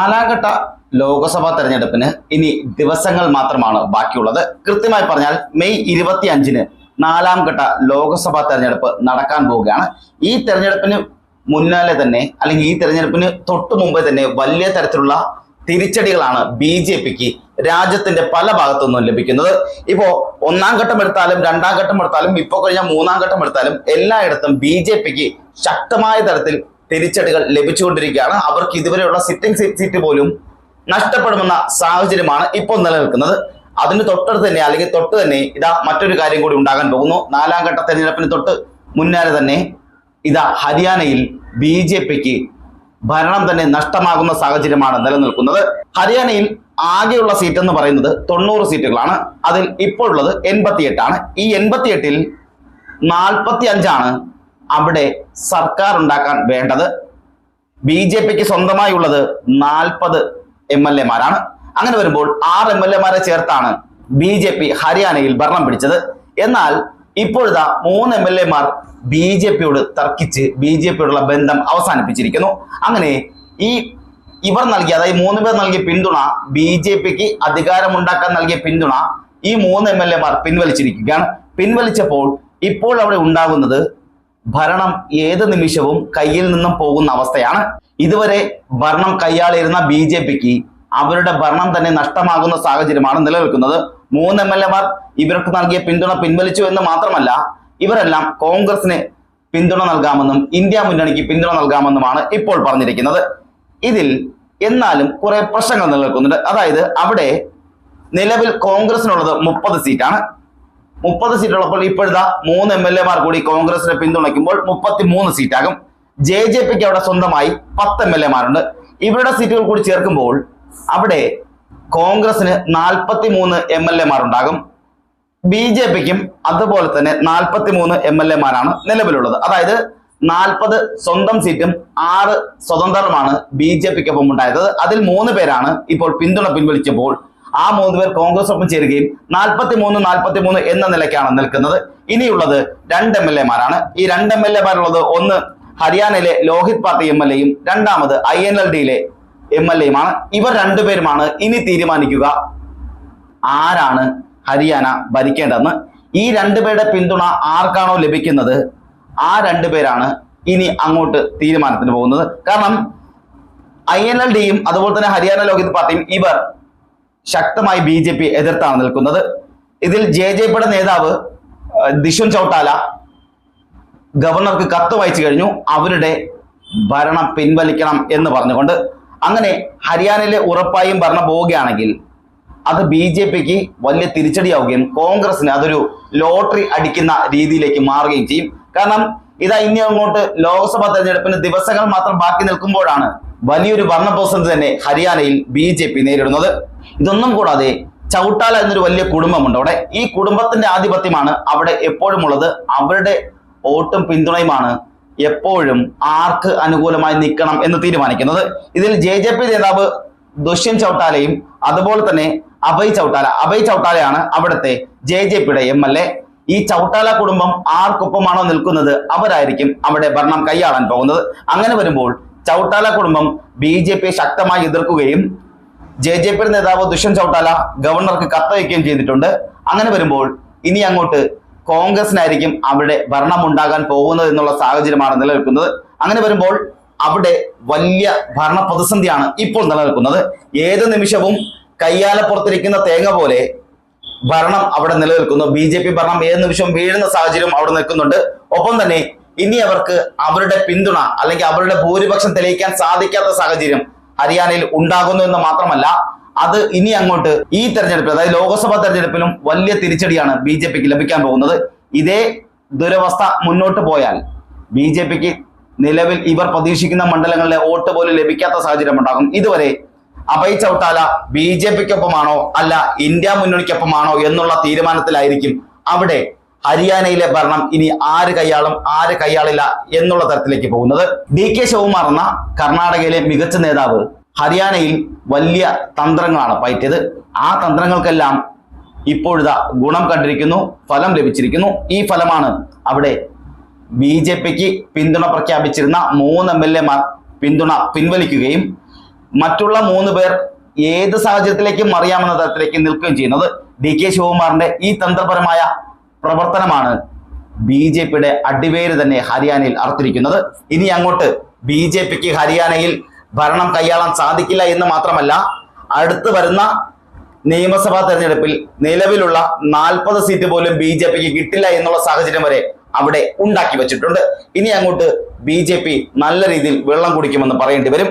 നാലാംഘട്ട ലോകസഭാ തെരഞ്ഞെടുപ്പിന് ഇനി ദിവസങ്ങൾ മാത്രമാണ് ബാക്കിയുള്ളത്. കൃത്യമായി പറഞ്ഞാൽ മെയ് ഇരുപത്തി അഞ്ചിന് നാലാം ഘട്ട ലോക്സഭാ തെരഞ്ഞെടുപ്പ് നടക്കാൻ പോവുകയാണ്. ഈ തെരഞ്ഞെടുപ്പിന് മുന്നാലെ തന്നെ അല്ലെങ്കിൽ ഈ തെരഞ്ഞെടുപ്പിന് തൊട്ടു മുമ്പേ തന്നെ വലിയ തരത്തിലുള്ള തിരിച്ചടികളാണ് ബി ജെ പിക്ക് രാജ്യത്തിന്റെ പല ഭാഗത്തു നിന്നും ലഭിക്കുന്നത്. ഇപ്പോ ഒന്നാം ഘട്ടം എടുത്താലും രണ്ടാം ഘട്ടം എടുത്താലും ഇപ്പോ കഴിഞ്ഞ മൂന്നാം ഘട്ടം എടുത്താലും എല്ലായിടത്തും ബി ജെ പിക്ക് ശക്തമായ തരത്തിൽ തിരിച്ചടികൾ ലഭിച്ചുകൊണ്ടിരിക്കുകയാണ്. അവർക്ക് ഇതുവരെയുള്ള സിറ്റിംഗ് സീറ്റ് പോലും നഷ്ടപ്പെടുമെന്ന സാഹചര്യമാണ് ഇപ്പോൾ നിലനിൽക്കുന്നത്. അതിന് തൊട്ടടുത്ത് തന്നെ അല്ലെങ്കിൽ തൊട്ട് തന്നെ ഇതാ മറ്റൊരു കാര്യം കൂടി ഉണ്ടാകാൻ പോകുന്നു. നാലാം ഘട്ട തെരഞ്ഞെടുപ്പിന് തൊട്ട് മുന്നാലെ തന്നെ ഇതാ ഹരിയാനയിൽ ബി ജെ പിക്ക് ഭരണം തന്നെ നഷ്ടമാകുന്ന സാഹചര്യമാണ് നിലനിൽക്കുന്നത്. ഹരിയാനയിൽ ആകെയുള്ള സീറ്റ് എന്ന് പറയുന്നത് തൊണ്ണൂറ് സീറ്റുകളാണ്. അതിൽ ഇപ്പോൾ ഉള്ളത് എൺപത്തിയെട്ടാണ്. ഈ എൺപത്തിയെട്ടിൽ നാൽപ്പത്തി അഞ്ചാണ് അവിടെ സർക്കാർ ഉണ്ടാക്കാൻ വേണ്ടത് ബി ജെ പിക്ക് സ്വന്തമായി ഉള്ളത് നാൽപ്പത് എം എൽ എമാരാണ്. അങ്ങനെ വരുമ്പോൾ ആറ് എം എൽ എമാരെ ചേർത്താണ് ബി ജെ പി ഹരിയാനയിൽ ഭരണം പിടിച്ചത്. എന്നാൽ ഇപ്പോഴത്തെ മൂന്ന് എം എൽ എമാർ ബി ജെ പിയോട് തർക്കിച്ച് ബി ജെ പിയോടുള്ള ബന്ധം അവസാനിപ്പിച്ചിരിക്കുന്നു. അങ്ങനെ ഈ ഇവർ നൽകിയ അതായത് മൂന്ന് പേർ നൽകിയ പിന്തുണ ബി ജെ പിക്ക് അധികാരമുണ്ടാക്കാൻ നൽകിയ പിന്തുണ ഈ മൂന്ന് എം എൽ എമാർ പിൻവലിച്ചിരിക്കുകയാണ്. പിൻവലിച്ചപ്പോൾ ഇപ്പോൾ അവിടെ ഉണ്ടാകുന്നത് ഭരണം ഏത് നിമിഷവും കയ്യിൽ നിന്നും പോകുന്ന അവസ്ഥയാണ്. ഇതുവരെ ഭരണം കൈയാളിരുന്ന ബി ജെ പിക്ക് അവരുടെ ഭരണം തന്നെ നഷ്ടമാകുന്ന സാഹചര്യമാണ് നിലനിൽക്കുന്നത്. മൂന്ന് എം എൽ എമാർ ഇവർക്ക് നൽകിയ പിന്തുണ പിൻവലിച്ചു എന്ന് മാത്രമല്ല ഇവരെല്ലാം കോൺഗ്രസിന് പിന്തുണ നൽകാമെന്നും ഇന്ത്യ മുന്നണിക്ക് പിന്തുണ നൽകാമെന്നുമാണ് ഇപ്പോൾ പറഞ്ഞിരിക്കുന്നത്. ഇതിൽ എന്നാലും കുറെ പ്രശ്നങ്ങൾ നിലനിൽക്കുന്നുണ്ട്. അതായത് അവിടെ നിലവിൽ കോൺഗ്രസിനുള്ളത് മുപ്പത് സീറ്റാണ്. മുപ്പത് സീറ്റുള്ളപ്പോൾ ഇപ്പോഴത്തെ മൂന്ന് എം എൽ എമാർ കൂടി കോൺഗ്രസിനെ പിന്തുണയ്ക്കുമ്പോൾ മുപ്പത്തി മൂന്ന് സീറ്റാകും ജെ ജെ പിക്ക് അവിടെ സ്വന്തമായി പത്ത് എം എൽ എമാരുണ്ട് ഇവരുടെ സീറ്റുകൾ കൂടി ചേർക്കുമ്പോൾ അവിടെ കോൺഗ്രസിന് നാൽപ്പത്തി മൂന്ന് എം എൽ എമാർ ഉണ്ടാകും. ബി ജെ പിക്കും അതുപോലെ തന്നെ നാൽപ്പത്തി മൂന്ന് എം എൽ എമാരാണ് നിലവിലുള്ളത്. അതായത് നാൽപ്പത് സ്വന്തം സീറ്റും ആറ് സ്വതന്ത്രമാണ് ബി ജെ പിക്കൊപ്പം ഉണ്ടായത്. അതിൽ മൂന്ന് പേരാണ് ഇപ്പോൾ പിന്തുണ പിൻവലിച്ചപ്പോൾ ആ മൂന്ന് പേർ കോൺഗ്രസ്സൊപ്പം ചേരുകയും നാൽപ്പത്തി മൂന്ന് നാൽപ്പത്തി മൂന്ന് എന്ന നിലയ്ക്കാണ് നിൽക്കുന്നത്. ഇനിയുള്ളത് രണ്ട് എം എൽ എമാരാണ്. ഈ രണ്ട് എം എൽ എമാരുള്ളത് ഒന്ന് ഹരിയാനയിലെ ലോഹിത് പാർട്ടി എം എൽ എയും രണ്ടാമത് ഐ എൻ എൽ ഡിയിലെ എം എൽ എയുമാണ്. ഇവർ രണ്ടുപേരുമാണ് ഇനി തീരുമാനിക്കുക ആരാണ് ഹരിയാന ഭരിക്കേണ്ടതെന്ന്. ഈ രണ്ടുപേരുടെ പിന്തുണ ആർക്കാണോ ലഭിക്കുന്നത്? ആ രണ്ടുപേരാണ് ഇനി അങ്ങോട്ട് തീരുമാനത്തിന് പോകുന്നത്. കാരണം ഐ എൻ എൽ ഡിയും അതുപോലെ തന്നെ ഹരിയാന ലോഹിത് പാർട്ടിയും ഇവർ ശക്തമായി ബി ജെ പി എതിർത്താണ് നിൽക്കുന്നത്. ഇതിൽ ജെ ജെ പിയുടെ നേതാവ് ദിശുൻ ചൌട്ടാല ഗവർണർക്ക് കത്ത് വായിച്ചു കഴിഞ്ഞു. അവരുടെ ഭരണം പിൻവലിക്കണം എന്ന് പറഞ്ഞുകൊണ്ട് അങ്ങനെ ഹരിയാനയിലെ ഉറപ്പായും ഭരണം പോവുകയാണെങ്കിൽ അത് ബി ജെ പിക്ക് വലിയ തിരിച്ചടിയാവുകയും കോൺഗ്രസിന് അതൊരു ലോട്ടറി അടിക്കുന്ന രീതിയിലേക്ക് മാറുകയും ചെയ്യും. കാരണം ഇതാ ഇനി അങ്ങോട്ട് ലോക്സഭാ തെരഞ്ഞെടുപ്പിന് ദിവസങ്ങൾ മാത്രം ബാക്കി നിൽക്കുമ്പോഴാണ് വലിയൊരു ഭരണപ്രതിസന്ധി തന്നെ ഹരിയാനയിൽ ബി നേരിടുന്നത്. ഇതൊന്നും കൂടാതെ ചൗട്ടാല എന്നൊരു വലിയ കുടുംബമുണ്ട്. അവിടെ ഈ കുടുംബത്തിന്റെ ആധിപത്യമാണ് അവിടെ എപ്പോഴും ഉള്ളത്. അവരുടെ വോട്ടും പിന്തുണയുമാണ് എപ്പോഴും ആർക്ക് അനുകൂലമായി നിൽക്കണം എന്ന് തീരുമാനിക്കുന്നത്. ഇതിൽ ജെ ജെ പി നേതാവ് ദുഷ്യന്ത് ചൗട്ടാലയും അതുപോലെ തന്നെ അഭയ് ചൗട്ടാല അഭയ് ചൗട്ടാലയാണ് അവിടുത്തെ ജെ ജെ പിയുടെ എം എൽ എ. ഈ ചൗട്ടാല കുടുംബം ആർക്കൊപ്പമാണോ നിൽക്കുന്നത്? അവരായിരിക്കും അവിടെ ഭരണം കൈയാളാൻ പോകുന്നത്. അങ്ങനെ വരുമ്പോൾ ചൗട്ടാല കുടുംബം ബി ശക്തമായി എതിർക്കുകയും ജെ ജെ പി നേതാവ് ദുഷ്യന്ത് ചൗട്ടാല ഗവർണർക്ക് കത്തയക്കുകയും ചെയ്തിട്ടുണ്ട്. അങ്ങനെ വരുമ്പോൾ ഇനി അങ്ങോട്ട് കോൺഗ്രസിനായിരിക്കും അവിടെ ഭരണം ഉണ്ടാകാൻ പോകുന്നത് എന്നുള്ള സാഹചര്യമാണ് നിലനിൽക്കുന്നത്. അങ്ങനെ വരുമ്പോൾ അവിടെ വലിയ ഭരണ പ്രതിസന്ധിയാണ് ഇപ്പോൾ നിലനിൽക്കുന്നത്. ഏത് നിമിഷവും കയ്യാലപ്പുറത്തിരിക്കുന്ന തേങ്ങ പോലെ ഭരണം അവിടെ നിലനിൽക്കുന്നു. ബി ജെ പി ഭരണം ഏത് നിമിഷവും വീഴുന്ന സാഹചര്യം അവിടെ നിൽക്കുന്നുണ്ട്. ഒപ്പം തന്നെ ഇനി അവർക്ക് അവരുടെ പിന്തുണ അല്ലെങ്കിൽ അവരുടെ ഭൂരിപക്ഷം തെളിയിക്കാൻ സാധിക്കാത്ത സാഹചര്യം ഹരിയാനയിൽ ഉണ്ടാകുന്നു എന്ന് മാത്രമല്ല അത് ഇനി അങ്ങോട്ട് ഈ തെരഞ്ഞെടുപ്പിൽ അതായത് ലോക്സഭാ തെരഞ്ഞെടുപ്പിലും വലിയ തിരിച്ചടിയാണ് ബി ജെ പിക്ക് ലഭിക്കാൻ പോകുന്നത്. ഇതേ ദുരവസ്ഥ മുന്നോട്ട് പോയാൽ ബി ജെ പിക്ക് നിലവിൽ ഇവർ പ്രതീക്ഷിക്കുന്ന മണ്ഡലങ്ങളിലെ വോട്ട് പോലും ലഭിക്കാത്ത സാഹചര്യം ഉണ്ടാകും. ഇതുവരെ അഭയ് ചൗട്ടാല ബി ജെ പിക്കൊപ്പമാണോ അല്ല ഇന്ത്യ മുന്നണിക്കൊപ്പമാണോ എന്നുള്ള തീരുമാനത്തിലായിരിക്കും അവിടെ ഹരിയാനയിലെ ഭരണം ഇനി ആര് കൈയാളും ആര് കൈയാളില്ല എന്നുള്ള തരത്തിലേക്ക് പോകുന്നത് ഡി കെ ശിവകുമാർ എന്ന കർണാടകയിലെ മികച്ച നേതാവ് ഹരിയാനയിൽ വലിയ തന്ത്രങ്ങളാണ് പയറ്റിയത്. ആ തന്ത്രങ്ങൾക്കെല്ലാം ഇപ്പോഴിതാ ഗുണം കണ്ടിരിക്കുന്നു ഫലം ലഭിച്ചിരിക്കുന്നു. ഈ ഫലമാണ് അവിടെ ബി ജെ പിക്ക് പിന്തുണ പ്രഖ്യാപിച്ചിരുന്ന മൂന്ന് എം എൽ എമാർ പിന്തുണ പിൻവലിക്കുകയും മറ്റുള്ള മൂന്ന് പേർ ഏത് സാഹചര്യത്തിലേക്കും അറിയാമെന്ന തരത്തിലേക്ക് നിൽക്കുകയും ചെയ്യുന്നത് ഡി കെ ശിവകുമാറിന്റെ ഈ തന്ത്രപരമായ പ്രവർത്തനമാണ് ബി ജെ പിയുടെ അടിവേര് തന്നെ ഹരിയാനയിൽ അർത്തിരിക്കുന്നത് ഇനി അങ്ങോട്ട് ബി ജെ പിക്ക് ഹരിയാനയിൽ ഭരണം കൈയാളാൻ സാധിക്കില്ല എന്ന് മാത്രമല്ല അടുത്ത് വരുന്ന നിയമസഭാ തെരഞ്ഞെടുപ്പിൽ നിലവിലുള്ള നാൽപ്പത് സീറ്റ് പോലും ബി ജെ പിക്ക് കിട്ടില്ല എന്നുള്ള സാഹചര്യം വരെ അവിടെ ഉണ്ടാക്കി വെച്ചിട്ടുണ്ട്. ഇനി അങ്ങോട്ട് ബി നല്ല രീതിയിൽ വെള്ളം കുടിക്കുമെന്ന് പറയേണ്ടി വരും.